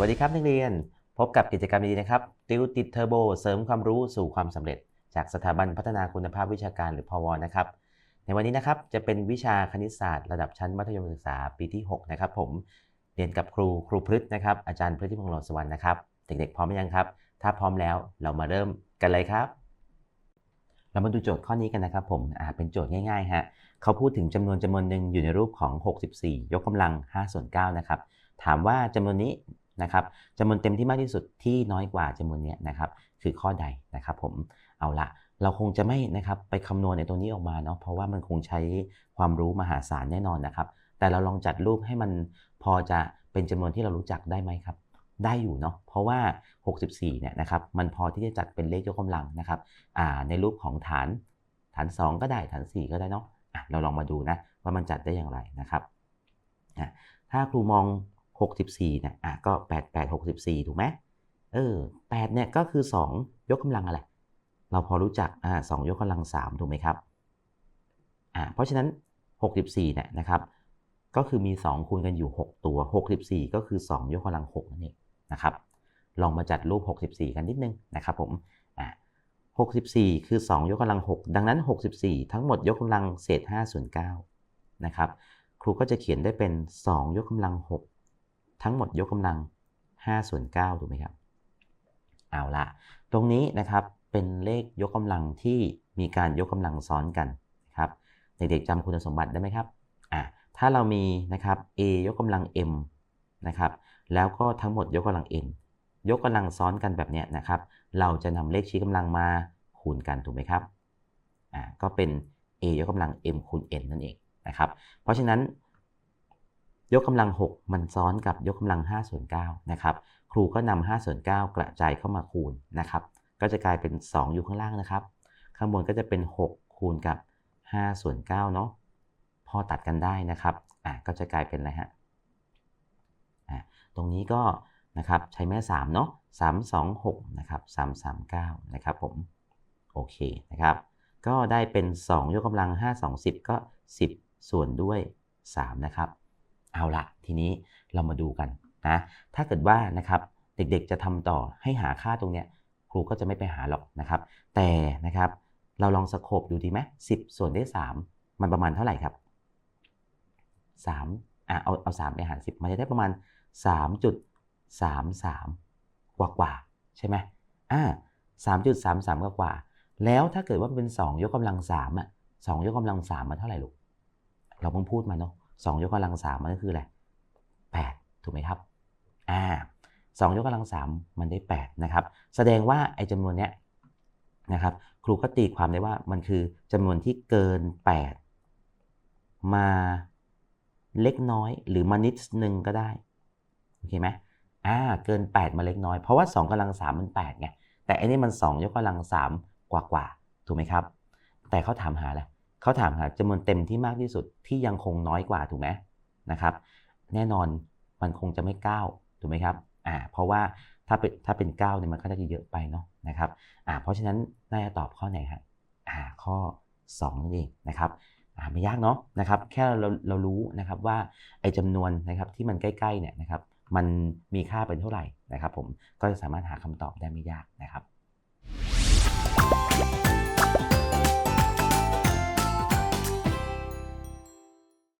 วัสดีครับนักเรียน พบกับกิจกรรมดีนะครับ ติวติดเทอร์โบ เสริมความรู้สู่ความสำเร็จ จากสถาบันพัฒนาคุณภาพวิชาการหรือพวนะครับ ในวันนี้นะครับจะเป็นวิชาคณิตศาสตร์ระดับชั้นมัธยมศึกษาปีที่ 6 นะครับ ผมเรียนกับครูครูพฤษนะครับอาจารย์พฤติพงษ์หลอดสวรรค์นะครับเด็กๆพร้อมหรือยังครับ ถ้าพร้อมแล้วเรามาเริ่มกันเลยครับ เรามาดูโจทย์ข้อนี้กันนะครับ ผมอ่าเป็นโจทย์ง่ายๆฮะเขาพูดถึงจำนวนจำนวนหนึ่งอยู่ในรูปของ 64 ยกกำลัง5ส่วน9นะครับถามว่าจำนวนนี้ นะครับจำนวนเต็มที่มากที่สุดที่น้อยกว่าจำนวนเนี้ยนะครับคือข้อใดนะครับผมเอาละเราคงจะไม่นะครับไปคำนวณในตัวนี้ออกมาเนาะเพราะว่ามันคงใช้ความรู้มหาศาลแน่นอนนะครับ แต่เราลองจัดรูปให้มันพอจะเป็นจำนวนที่เรารู้จักได้ไหมครับ ได้อยู่เนาะเพราะว่า 64เนี่ยนะครับมันพอที่จะจัดเป็นเลขยกกำลังนะครับอ่าในรูปของฐานฐาน 2 ก็ได้ฐาน 4 ก็ได้เนาะอะเราลองมาดูนะว่ามันจัดได้อย่างไรนะครับอะถ้าครูมอง 64เนี่ยอะก็ 8 8 64 ถูกไหมเออ8เนี่ยก็คือ 2 ยกกำลังอะไร เราพอรู้จักอ่า2ยกกำลัง 3 ถูกไหมครับอ่าเพราะฉะนั้น 64เนี่ยนะครับ ก็คือมี 2 คูณกันอยู่ 6 ตัว 64 ก็คือ 2 ยกกำลัง6นั่นเองนะครับ ลองมาจัดรูป 64 กันนิดนึงนะครับผมอ่า64 คือ 2 ยกกำลัง 6 ดังนั้น 64 ทั้งหมดยกกำลังเศษ5ส่วน9นะครับ ครูก็จะเขียนได้เป็น 2 ยกกำลัง 6 ทั้งหมดยกกำลัง5ส่วน9ถูกไหมครับ เอาละตรงนี้นะครับเป็นเลขยกกำลังที่มีการยกกำลังซ้อนกันนะครับเด็กๆจำคุณสมบัติได้ไหมครับอ่าถ้าเรามีนะครับ a ยกกำลัง m นะครับแล้วก็ทั้งหมดยกกำลัง n ยกกำลังซ้อนกันแบบนี้นะครับ เราจะนำเลขชี้กำลังมาคูณกันถูกไหมครับอ่าก็เป็น a ยกกำลัง m คูณ n นั่นเองนะครับ เพราะฉะนั้น ยกกำลัง 6 มันซ้อนกับยกกำลัง5ส่วน9นะครับครูก็นำ5ส่วน9 กระจายเข้ามาคูณนะครับก็จะกลายเป็น 2 อยู่ข้างล่างนะครับ ข้างบนก็จะเป็น 6 คูณกับ5ส่วน9เนาะพอตัดกันได้นะครับอ่าก็จะกลายเป็นอะไรฮะอ่าตรงนี้ก็นะครับใช้แม่ 3 เนาะ3 2 6นะครับ3 3 9นะครับผมโอเคนะครับก็ได้เป็น 2 ยกกำลัง 5 2 10 ก็ 10 ส่วนด้วย 3 นะครับ เอาละทีนี้เรามาดูกันนะถ้าเกิดว่านะครับเด็กๆจะทำต่อให้หาค่าตรงเนี้ยครูก็จะไม่ไปหาหรอกนะครับ แต่นะครับเราลองสโคบดูดีไหม10ส่วนด้วย3มันประมาณเท่าไหร่ครับ3อะเอาเอา3ไปหาร10 มันจะได้ประมาณ 3.33 กว่ากว่าใช่ไหมอ่า3.33กว่ากว่า แล้วถ้าเกิดว่าเป็น 2 ยกกำลัง3อะ2ยกกำลัง3มาเท่าไหร่ลูก เราเพิ่งพูดมาเนาะ 2ยกกำลัง3มันก็คืออะไร8ถูกไหมครับอ่า2ยกกำลัง3มันได้8นะครับ แสดงว่าไอ้จำนวนเนี้ยนะครับ ครูก็ตีความได้ว่ามันคือจำนวนที่เกิน8มาเล็กน้อย หรือมานิดนึงก็ได้โอเคไหมอ่าเกิน 8 มาเล็กน้อย เพราะว่า2กำลัง3มัน8ไงแต่อันนี้มัน 2 ยกกำลัง3กว่ากว่าถูกไหมครับ แต่เขาถามหาอะไร เขาถามหาจำนวนเต็มที่มากที่สุดที่ยังคงน้อยกว่าถูกไหมนะครับ แน่นอนมันคงจะไม่ 9 ถูกไหมครับอ่าเพราะว่าถ้าเป็นถ้าเป็น9เนี่ยมันก็จะเยอะไปเนาะนะครับอ่าเพราะฉะนั้นน่าจะตอบข้อไหนฮะอ่าข้อ2นั่นเองนะครับอ่าไม่ยากเนาะนะครับแค่เราเรารู้นะครับว่าไอ้จำนวนนะครับที่มันใกล้ๆเนี่ยนะครับมันมีค่าเป็นเท่าไหร่นะครับ ผมก็จะสามารถหาคำตอบได้ไม่ยากนะครับ